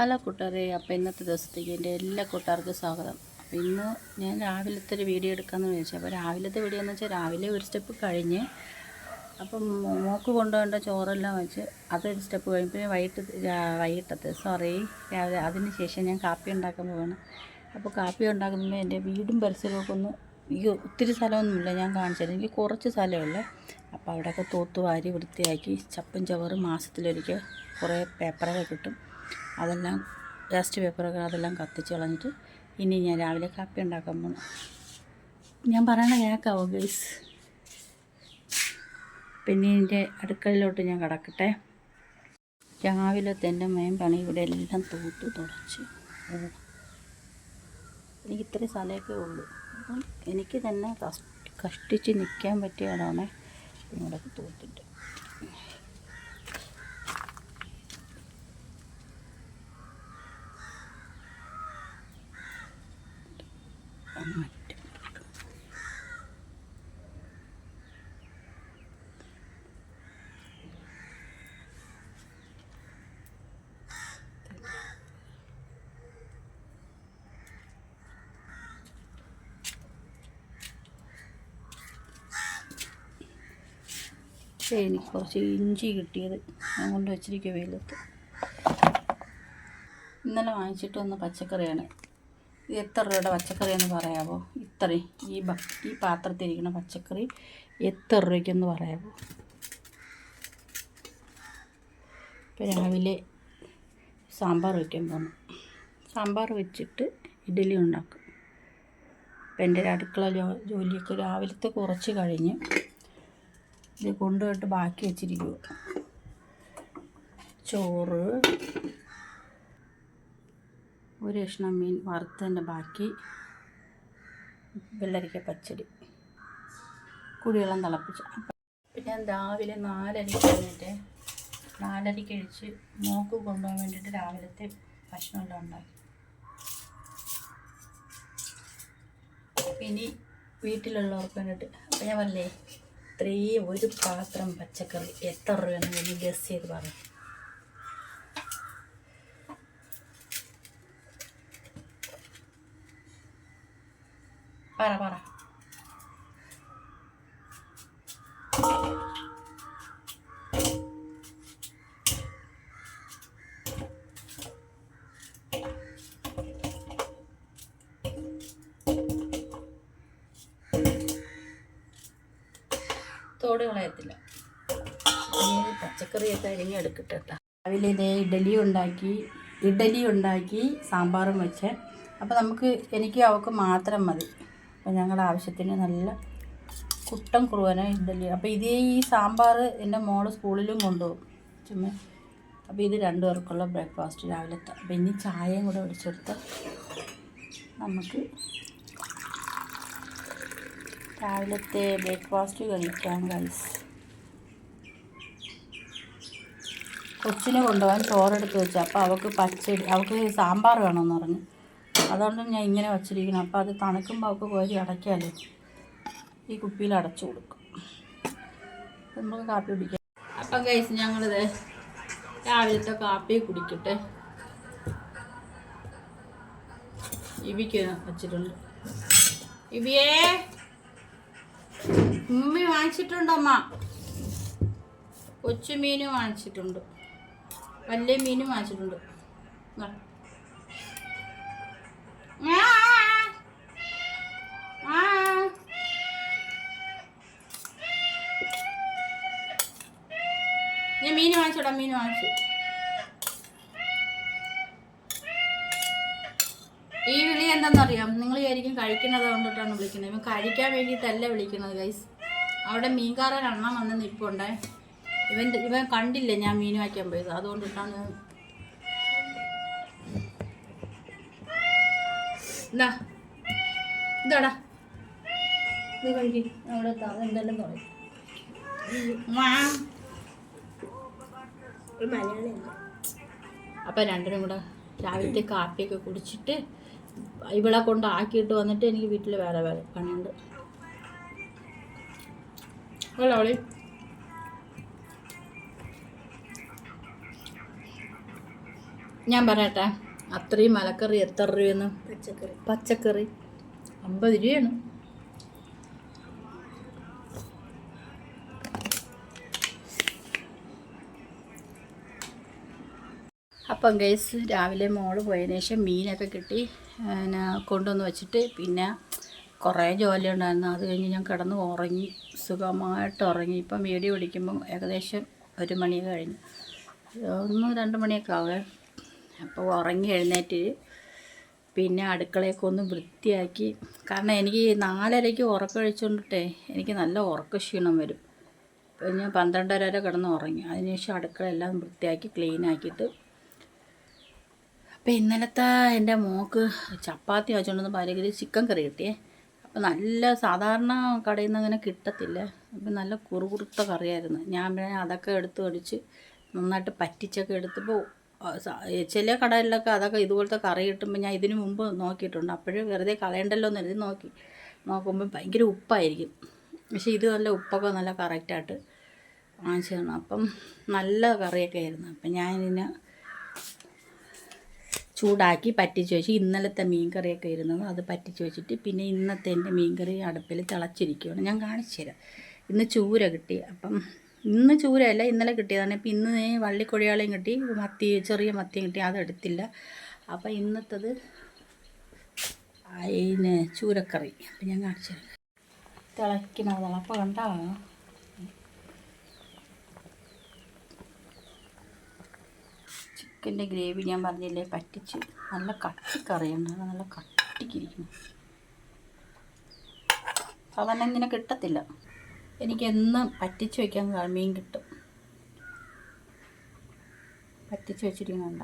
Hello കൂട്ടുകാരെ അപ്പോൾ ഇന്നത്തെ ദിവസത്തേക്ക് എന്റെ എല്ലാ കൂട്ടുകാർക്കും സ്വാഗതം. അപ്പോൾ ഇന്ന് ഞാൻ രാവിലത്തെ ഒരു വീഡിയോ എടുക്കാമെന്ന് വിചാരിച്ചു. അപ്പോൾ രാവിലത്തെ വീഡിയോ എന്ന് വെച്ചാൽ രാവിലെ ഒരു സ്റ്റെപ്പ് കഴിഞ്ഞ് അപ്പം മോക്ക് കൊണ്ടുപോകേണ്ട ചോറെല്ലാം വെച്ച് അതൊരു സ്റ്റെപ്പ് കഴിഞ്ഞ് പിന്നെ വൈകിട്ട് വൈകിട്ടത്തെ സോറി രാവിലെ അതിന് ശേഷം ഞാൻ കാപ്പി ഉണ്ടാക്കാൻ പോവാണ്. അപ്പോൾ കാപ്പി ഉണ്ടാക്കുമ്പോൾ എന്റെ വീടും പരിസരമൊക്കെ ഒന്ന് ഈ ഒത്തിരി സ്ഥലമൊന്നുമില്ല ഞാൻ കാണിച്ചത് എനിക്ക് കുറച്ച് സ്ഥലമുള്ളൂ അപ്പോൾ അവിടെയൊക്കെ തൂത്തുവാരി വൃത്തിയാക്കി ചപ്പും ചവറും മാസത്തിലൊരിക്കൽ കുറേ പേപ്പറൊക്കെ കിട്ടും. അതെല്ലാം വേസ്റ്റ് പേപ്പറൊക്കെ അതെല്ലാം കത്തിച്ച് കളഞ്ഞിട്ട് ഇനി ഞാൻ രാവിലെ കാപ്പി ഉണ്ടാക്കാൻ പോകണം ഞാൻ പറയണ കേൾക്കാവോ ഗൈസ് പിന്നെ എന്റെ അടുക്കളയിലോട്ട് ഞാൻ കിടക്കട്ടെ. രാവിലെ തന്നെ മേം പണി ഇവിടെ എല്ലാം തൂത്ത് തുടച്ച്. എനിക്ക് ഇത്രയും സ്ഥലമൊക്കെ ഉള്ളൂ. അപ്പം എനിക്ക് തന്നെ കഷ്ടിച്ച് നിൽക്കാൻ പറ്റിയ ഇടമാണ് ഇവിടെ തൂത്തിട്ട്. എനിക്ക് കുറച്ച് ഇഞ്ചി കിട്ടിയത്. ഞാൻ കൊണ്ട് വെയിലത്ത്. ഇന്നലെ വാങ്ങിച്ചിട്ട് വന്ന പച്ചക്കറിയാണ്. എത്ര രൂപയുടെ പച്ചക്കറി എന്ന് പറയാമോ ഇത്രയും ഈ ബ ഈ പാത്രത്തിരിക്കുന്ന പച്ചക്കറി എത്ര രൂപയ്ക്കെന്ന് പറയാമോ ഇപ്പം രാവിലെ സാമ്പാർ വയ്ക്കാൻ പോകണം സാമ്പാർ വെച്ചിട്ട് ഇഡലി ഉണ്ടാക്കും. അപ്പം എന്റെ അടുക്കള ജോ ജോലിയൊക്കെ രാവിലത്തെ കുറച്ച് കഴിഞ്ഞ് ഇത് കൊണ്ടുപോയിട്ട് ബാക്കി വെച്ചിരിക്കുക ചോറ് ഒരു കഷ്ണം മീൻ വറുത്തതിന്റെ ബാക്കി വെള്ളരിക്ക പച്ചടി. കുടിവെള്ളം തിളപ്പിച്ച്. പിന്നെ രാവിലെ നാലരയ്ക്ക് കഴിഞ്ഞിട്ട് നാലരയ്ക്ക് കഴിച്ച് മോക്ക് കൊണ്ടുപോകാൻ വേണ്ടിയിട്ട് രാവിലത്തെ ഭക്ഷണമെല്ലാം ഉണ്ടാക്കി. ഇനി വീട്ടിലുള്ളവർക്ക് വേണ്ടിയിട്ട് അപ്പം ഞാൻ പറഞ്ഞേ ഇത്രയും ഒരു പാത്രം പച്ചക്കറി എത്ര രൂപയെന്ന് ഗസ് ചെയ്ത് പറഞ്ഞു പറ പറ തോട് പച്ചക്കറിയൊക്കെ അരിഞ്ഞെടുക്കട്ടെ കേട്ടോ രാവിലെ ഇതേ ഇഡലി ഉണ്ടാക്കി ഇഡലി ഉണ്ടാക്കി സാമ്പാറും വെച്ച്. അപ്പോൾ നമുക്ക് എനിക്ക് അവൾക്ക് മാത്രം മതി. അപ്പോൾ ഞങ്ങളുടെ ആവശ്യത്തിന് നല്ല കുട്ടൻ കുറുവന ഇഡലി അപ്പോൾ ഇതേ ഈ സാമ്പാർ എന്റെ മോൾ സ്കൂളിലും കൊണ്ടുപോകും. ചുമ്മാ. അപ്പോൾ ഇത് രണ്ടു പേർക്കുള്ള ബ്രേക്ക്ഫാസ്റ്റ് രാവിലത്തെ അപ്പോൾ ഇനി ചായയും കൂടെ ഒഴിച്ചെടുത്ത് നമുക്ക് രാവിലത്തെ ബ്രേക്ക്ഫാസ്റ്റ് കഴിക്കാം ഗൈസ് കൊച്ചിനെ കൊണ്ടുപോകാൻ ചോറെടുത്ത് വെച്ചു. അപ്പോൾ അവൾക്ക് പച്ചടി അവൾക്ക് സാമ്പാർ വേണമെന്ന് പറഞ്ഞു. അതുകൊണ്ട് ഞാൻ ഇങ്ങനെ വച്ചിരിക്കണം അപ്പോൾ അത് തണുക്കുമ്പോൾ അവൾക്ക് കോരി അടയ്ക്കാമല്ലോ ഈ കുപ്പിയിൽ അടച്ചു കൊടുക്കും. നമുക്ക് കാപ്പി കുടിക്കാം. അപ്പം കഴിച്ച് ഞങ്ങളിത് രാവിലത്തെ കാപ്പി കുടിക്കട്ടെ. ഇവിക്ക് വച്ചിട്ടുണ്ട്. ഇവിയേ ഉമ്മി വാങ്ങിച്ചിട്ടുണ്ടമ്മ അമ്മ. വാങ്ങിച്ചിട്ടുണ്ട്. വലിയ മീനും വാങ്ങിച്ചിട്ടുണ്ട്. ഞാൻ മീൻ വാങ്ങിച്ചോടാ മീൻ വാങ്ങിച്ചു. ഈ വിളി എന്താണെന്നറിയാം? നിങ്ങൾ വിചാരിക്കും കഴിക്കുന്നത് കൊണ്ടിട്ടാണ് വിളിക്കുന്നത്. ഇവൻ കഴിക്കാൻ വേണ്ടിയിട്ടല്ല വിളിക്കുന്നത് ഗൈസ് അവിടെ മീൻകാരൻ അണ്ണൻ വന്ന് നിൽപ്പുണ്ടേ ഇവൻ ഇവൻ കണ്ടില്ല ഞാൻ മീൻ വാങ്ങിക്കാൻ പോയത്? അതുകൊണ്ടിട്ടാണ് എന്താ ഇതാടാ. ഇത് കഴിക്കും. അവിടെ എന്തെല്ലാം പറയും. വാ. അപ്പം രണ്ടിനും കൂടെ രാവിലത്തെ കാപ്പിയൊക്കെ കുടിച്ചിട്ട് ഇവിടെ കൊണ്ട് ആക്കിയിട്ട് വന്നിട്ട് എനിക്ക് വീട്ടിൽ വേറെ വേറെ പണിയുണ്ട്. അവളി ഞാൻ പറയട്ടെ? അത്രയും മലക്കറി എത്ര രൂപയെന്ന്? പച്ചക്കറി. പച്ചക്കറി. അമ്പത് രൂപയാണ്. അപ്പം ഗൈസ് രാവിലെ മോൾ പോയതിനു ശേഷം മീനൊക്കെ കിട്ടി. പിന്നെ കൊണ്ടുവന്ന് വെച്ചിട്ട് പിന്നെ കുറേ ജോലി ഉണ്ടായിരുന്നു. അത് കഴിഞ്ഞ് ഞാൻ കിടന്ന് ഉറങ്ങി. സുഖമായിട്ട് ഉറങ്ങി. ഇപ്പം വീഡിയോ പിടിക്കുമ്പം ഏകദേശം ഒരു മണി കഴിഞ്ഞു. ഒന്ന് രണ്ട് മണിയൊക്കെ ആവേ അപ്പോൾ ഉറങ്ങി എഴുന്നേറ്റ് പിന്നെ അടുക്കളയൊക്കെ ഒന്ന് വൃത്തിയാക്കി. കാരണം എനിക്ക് നാലരയ്ക്ക് ഉറക്കം കഴിച്ചുകൊണ്ടിട്ടേ എനിക്ക് നല്ല ഉറക്ക ക്ഷീണം വരും. അപ്പോൾ ഞാൻ പന്ത്രണ്ടര വരെ കിടന്ന് ഉറങ്ങി. അതിനുശേഷം അടുക്കളയെല്ലാം വൃത്തിയാക്കി ക്ലീൻ ആക്കിയിട്ട്. അപ്പോൾ ഇന്നലത്തെ എന്റെ മോക്ക് ചപ്പാത്തി വെച്ചുകൊണ്ടെന്ന് പാരഗിരി ചിക്കൻ കറി കിട്ടിയേ. അപ്പോൾ നല്ല സാധാരണ കടയിൽ നിന്ന് അങ്ങനെ കിട്ടത്തില്ല. അപ്പം നല്ല കുറുകുറുത്ത കറിയായിരുന്നു. ഞാൻ പിന്നെ അതൊക്കെ എടുത്ത് അടിച്ച് നന്നായിട്ട് പറ്റിച്ചൊക്കെ എടുത്തപ്പോൾ ചില കടകളിലൊക്കെ അതൊക്കെ ഇതുപോലത്തെ കറി കിട്ടുമ്പോൾ ഞാൻ ഇതിനു മുമ്പ് നോക്കിയിട്ടുണ്ട്. അപ്പോഴും വെറുതെ കളയണ്ടല്ലോ എന്ന് എഴുതി നോക്കി. നോക്കുമ്പോൾ ഭയങ്കര ഉപ്പായിരിക്കും. പക്ഷേ ഇത് നല്ല ഉപ്പൊക്കെ നല്ല കറക്റ്റായിട്ട് വാങ്ങിച്ചു അപ്പം നല്ല കറിയൊക്കെ ആയിരുന്നു. അപ്പം ഞാനിതിനെ ചൂടാക്കി പറ്റിച്ച് വെച്ച് ഇന്നലത്തെ മീൻ കറിയൊക്കെ അത് പറ്റിച്ച് വെച്ചിട്ട് പിന്നെ ഇന്നത്തെ എന്റെ മീൻ കറി അടുപ്പിൽ തിളച്ചിരിക്കുകയാണ് ഞാൻ കാണിച്ചു തരാം. ഇന്ന് ചൂര കിട്ടി. അപ്പം ഇന്ന് ചൂരയല്ല ഇന്നലെ കിട്ടിയതാണ്. ഇപ്പം ഇന്ന് വള്ളിക്കൊഴിയാളെയും കിട്ടി മത്തി ചെറിയ മത്തിയും കിട്ടി. അതെടുത്തില്ല. അപ്പം ഇന്നത്തത് അതിന് ചൂരക്കറി. അപ്പം ഞാൻ കാണിച്ചു തരാം. തിളയ്ക്കണ തിളപ്പം കണ്ടാ? ചിക്കന്റെ ഗ്രേവി ഞാൻ പറഞ്ഞില്ലേ പറ്റിച്ച് നല്ല കട്ടിക്കറിയുണ്ട് അത് നല്ല കട്ടിക്കിരിക്കുന്നു. സാധാരണ ഇങ്ങനെ കിട്ടത്തില്ല. എനിക്ക് എന്നും പറ്റിച്ച് വയ്ക്കാൻ മീൻ കിട്ടും. പറ്റിച്ച് വെച്ചിരിക്കുന്നുണ്ട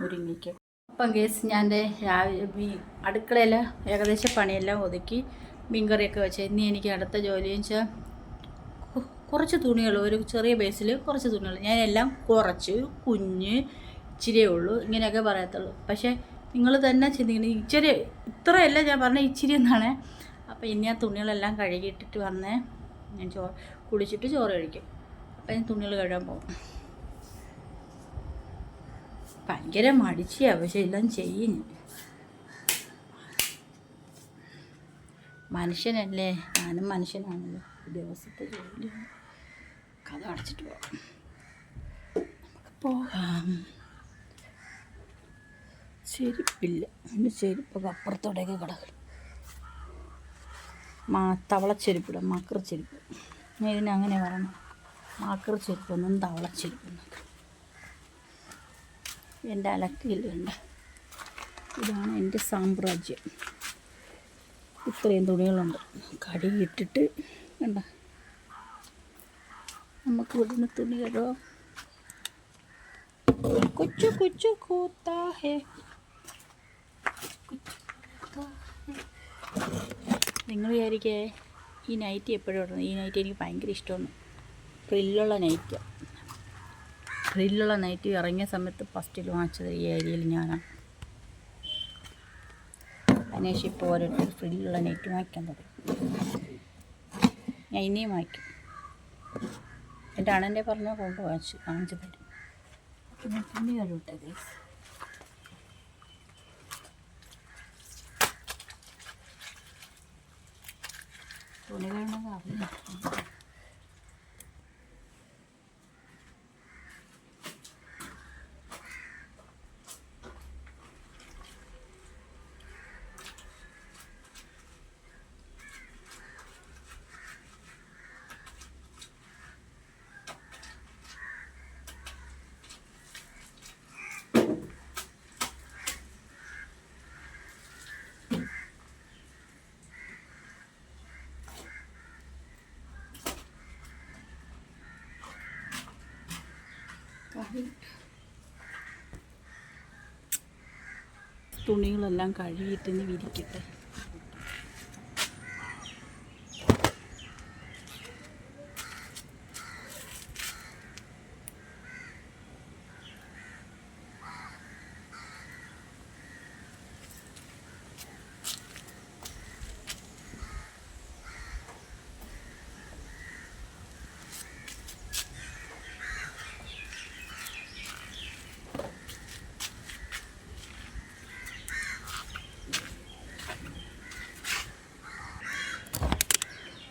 മുരിങ്ങയ്ക്ക്. അപ്പം കേസ് ഞാൻ രാവിലെ അടുക്കളയിൽ ഏകദേശം പണിയെല്ലാം ഒതുക്കി മീൻകറിയൊക്കെ വെച്ച്. ഇനി എനിക്ക് അടുത്ത ജോലി വെച്ചാൽ കുറച്ച് തുണികൾ ഒരു ചെറിയ ബേസിൽ കുറച്ച് തുണികൾ ഞാൻ എല്ലാം കുറച്ച് കുഞ്ഞ് ഇച്ചിരിയേ ഉള്ളൂ. ഇങ്ങനെയൊക്കെ പറയത്തുള്ളൂ. പക്ഷേ നിങ്ങൾ തന്നെ ചിന്തിക്കണം. ഇച്ചിരി ഇത്രയല്ല ഞാൻ പറഞ്ഞ ഇച്ചിരി എന്നാണ്. അപ്പോൾ ഇനി ആ തുണികളെല്ലാം കഴുകിയിട്ടിട്ട് വന്നേ. ഞാൻ ചോ കുളിച്ചിട്ട് ചോറ് കഴിക്കും. അപ്പം ഞാൻ തുണികൾ കഴുകാൻ പോകും ഭയങ്കര മടിച്ചാണ് പക്ഷെ എല്ലാം ചെയ്യും. മനുഷ്യനല്ലേ ഞാനും മനുഷ്യനാണല്ലോ. ദിവസത്തെ ജോലി. കഥ അടച്ചിട്ട് പോകാം. നമുക്ക് പോകാം. ചെരുപ്പില്ല. എന്റെ ചെരുപ്പൊക്കെ അപ്പുറത്തോടെയൊക്കെ കിടക്കും. മാ തവളച്ചെരുപ്പിടും മാക്കർ ചെരുപ്പ്. ഞാൻ ഇതിന് അങ്ങനെ പറയണം. മാക്കർ ചെരുപ്പൊന്നും തവളച്ചെരുപ്പൊന്നും എന്റെ അലക്കിയിലുണ്ട് ഇതാണ് എന്റെ സാമ്രാജ്യം. ഇത്രയും തുണികളുണ്ട്. കടിയിട്ടിട്ട് കണ്ട നമുക്ക് ഇവിടുന്ന് തുണി കഴുകാം. കൊച്ചു കുച്ചു കൂത്താഹേ. നിങ്ങൾ വിചാരിക്കേ ഈ നൈറ്റ് എപ്പോഴും ഇടുന്നത് ഈ നൈറ്റ് എനിക്ക് ഭയങ്കര ഇഷ്ടമാണ്. ഫ്രില്ലുള്ള നൈറ്റ് ഫ്രില്ലുള്ള നൈറ്റ് ഇറങ്ങിയ സമയത്ത് ഫസ്റ്റിൽ വാങ്ങിച്ചത് ഈ ഏരിയയിൽ ഞാനാണ് അനേഷ് ഇപ്പോൾ ഓരോരുത്തർ ഫ്രില്ലുള്ള നൈറ്റ് വാങ്ങിക്കാൻ തുടങ്ങി. ഞാൻ ഇനിയും വാങ്ങിക്കും. എന്റെ അണന്റെ പറഞ്ഞാൽ കൊണ്ട് വാങ്ങിച്ചു വാങ്ങിച്ചു തരും. പിന്നെ തുണി കഴുകട്ടെ ഗൈസ് തുണികളെല്ലാം കഴുകിയിട്ട് ഇനി വിരിക്കട്ടെ.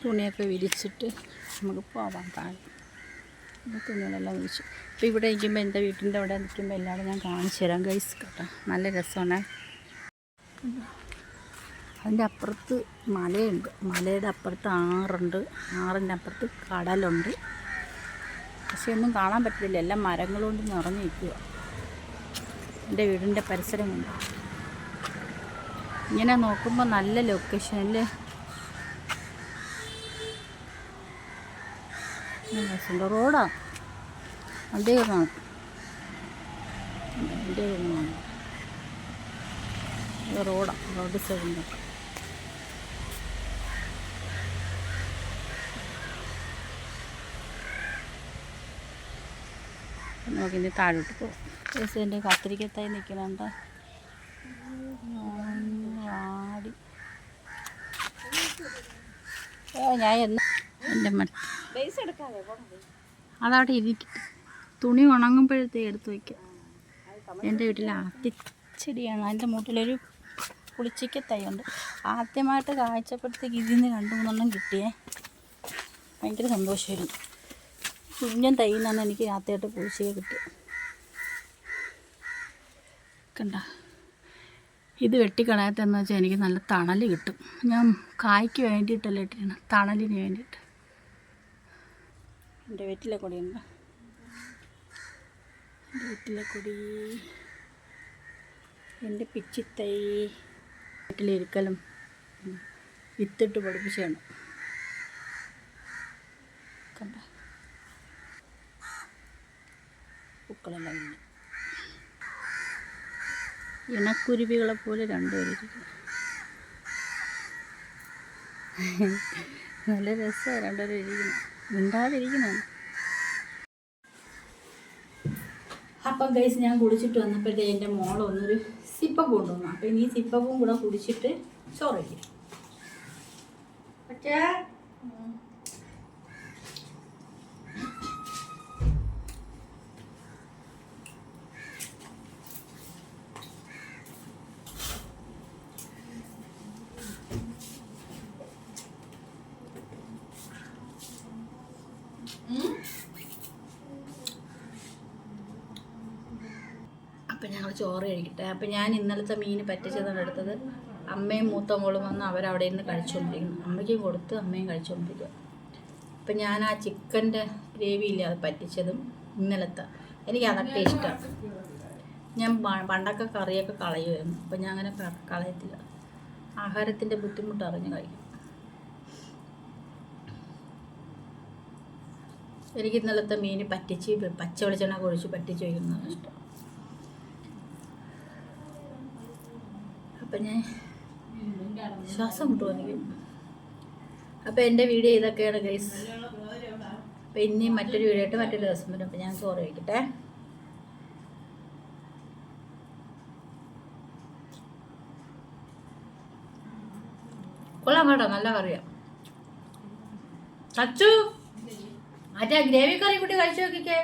തുണിയൊക്കെ വിരിച്ചിട്ട് നമുക്ക് പോവാം താഴെ. തുണികളെല്ലാം വിരിച്ചു. അപ്പോൾ ഇവിടെ ഇരിക്കുമ്പോൾ എന്റെ വീട്ടിന്റെ അവിടെ നിൽക്കുമ്പോൾ എല്ലാവരും ഞാൻ കാണിച്ചു തരാം. ഗൈസ് കേട്ടോ നല്ല രസമാണ്. അതിന്റെ അപ്പുറത്ത് മലയുണ്ട്. മലയുടെ അപ്പുറത്ത് ആറുണ്ട്. ആറിന്റെ അപ്പുറത്ത് കടലുണ്ട്. പക്ഷെ ഒന്നും കാണാൻ പറ്റില്ല എല്ലാം മരങ്ങൾ കൊണ്ട് നിറഞ്ഞു നിൽക്കുക എന്റെ വീടിന്റെ പരിസരം കൊണ്ട് ഇങ്ങനെ നോക്കുമ്പോൾ നല്ല ലൊക്കേഷനിൽ രസമുണ്ട് റോഡാണ് വണ്ടി കയറണം. വണ്ടി കയറണം. റോഡാണ് റോഡാ സൈഡിന്റെ നോക്കി ഇനി താഴോട്ട് പോകും എന്റെ കത്തിരിക്കത്തായി നിൽക്കുന്നുണ്ട്. വാടി. ഞാൻ എന്ന് എന്റെ അതവിടെ ഇരിക്കട്ടെ തുണി ഉണങ്ങുമ്പോഴത്തേ എടുത്ത് വയ്ക്കാം. എന്റെ വീട്ടിൽ ആത്തിച്ചെടിയാണ് അതിന്റെ മൂട്ടിലൊരു തൈ ഉണ്ട് ആദ്യമായിട്ട് കാഴ്ചപ്പെടുത്തേക്ക് ഇതിൽ നിന്ന് രണ്ട് മൂന്നെണ്ണം കിട്ടിയേ. ഭയങ്കര സന്തോഷമായിരുന്നു കുഞ്ഞൻ തൈയിൽ നിന്നാണ് എനിക്ക് ആദ്യമായിട്ട് പൂച്ചയെ കിട്ടിയത്. കണ്ട? ഇത് വെട്ടിക്കളയാത്തെന്ന് വെച്ചാൽ എനിക്ക് നല്ല തണൽ കിട്ടും. ഞാൻ കായ്ക്ക് വേണ്ടിയിട്ടല്ല ഇട്ടിരുന്നത് തണലിന് വേണ്ടിയിട്ട്. എന്റെ വീട്ടിലെ കൊടിയുണ്ട് എന്റെ വീട്ടിലെ കൊടി. എന്റെ പിച്ചിത്തൈ. വീട്ടിലിരിക്കലും വിത്തിട്ട് പഠിപ്പിച്ചാണ് കണ്ട? പൂക്കളെല്ലാം ഇങ്ങനെ. ഇണക്കുരുവികളെ പോലെ രണ്ടുപേരിരിക്കും നല്ല രസമാണ് രണ്ടുപേരും ഇരിക്കുന്നത്. മിണ്ടാതിരിക്കുന്നതാണ് അപ്പം ഗൈസ് ഞാൻ കുടിച്ചിട്ട് വന്നപ്പോഴത്തേ എന്റെ മോൾ ഒന്നൊരു സിപ്പപ്പ് കൊണ്ടുവന്നു. അപ്പം ഇനി സിപ്പപ്പും കൂടെ കുടിച്ചിട്ട് ചോറ് വയ്ക്കും പക്ഷേ അപ്പം ഞങ്ങൾ ചോറ് കഴിക്കട്ടെ. അപ്പം ഞാൻ ഇന്നലത്തെ മീൻ പറ്റിച്ചതാണ് എടുത്തത്. അമ്മയും മൂത്ത മോളും വന്ന് അവരവിടെ നിന്ന് കഴിച്ചുകൊണ്ടിരിക്കുന്നു അമ്മയ്ക്കും കൊടുത്ത് അമ്മയും കഴിച്ചുകൊണ്ടിരിക്കുക അപ്പം ഞാൻ ആ ചിക്കന്റെ ഗ്രേവി ഇല്ല അത് പറ്റിച്ചതും ഇന്നലത്തെ. എനിക്ക് അതൊക്കെ ഇഷ്ടമാണ് ഞാൻ പണ്ടൊക്കെ കറിയൊക്കെ കളയുമായിരുന്നു അപ്പം ഞാൻ അങ്ങനെ കളയത്തില്ല. ആഹാരത്തിന്റെ ബുദ്ധിമുട്ട് അറിഞ്ഞു കഴിക്കും. എനിക്ക് ഇന്നലത്തെ മീൻ പറ്റിച്ച് പച്ച വെളിച്ചെണ്ണ കൊഴിച്ച് പറ്റിച്ച് വയ്ക്കുന്നതാണ് ഇഷ്ടം. അപ്പം ഞാൻ ശ്വാസം മുട്ടുമോ എനിക്ക്? അപ്പം എന്റെ വീഡിയോ ഇതൊക്കെയാണ് ഗൈസ് അപ്പം ഇനി മറ്റൊരു വീഡിയോ ആയിട്ട് മറ്റൊരു ദിവസം വരും. അപ്പം ഞാൻ സോറി കഴിക്കട്ടെ കൊള്ളാം കേട്ടോ നല്ല കറിയാണ് കച്ചു മറ്റേ ഗ്രേവി കറി കൂട്ടി കഴിച്ചു നോക്കിക്കേ.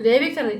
ഗ്രേവി കറി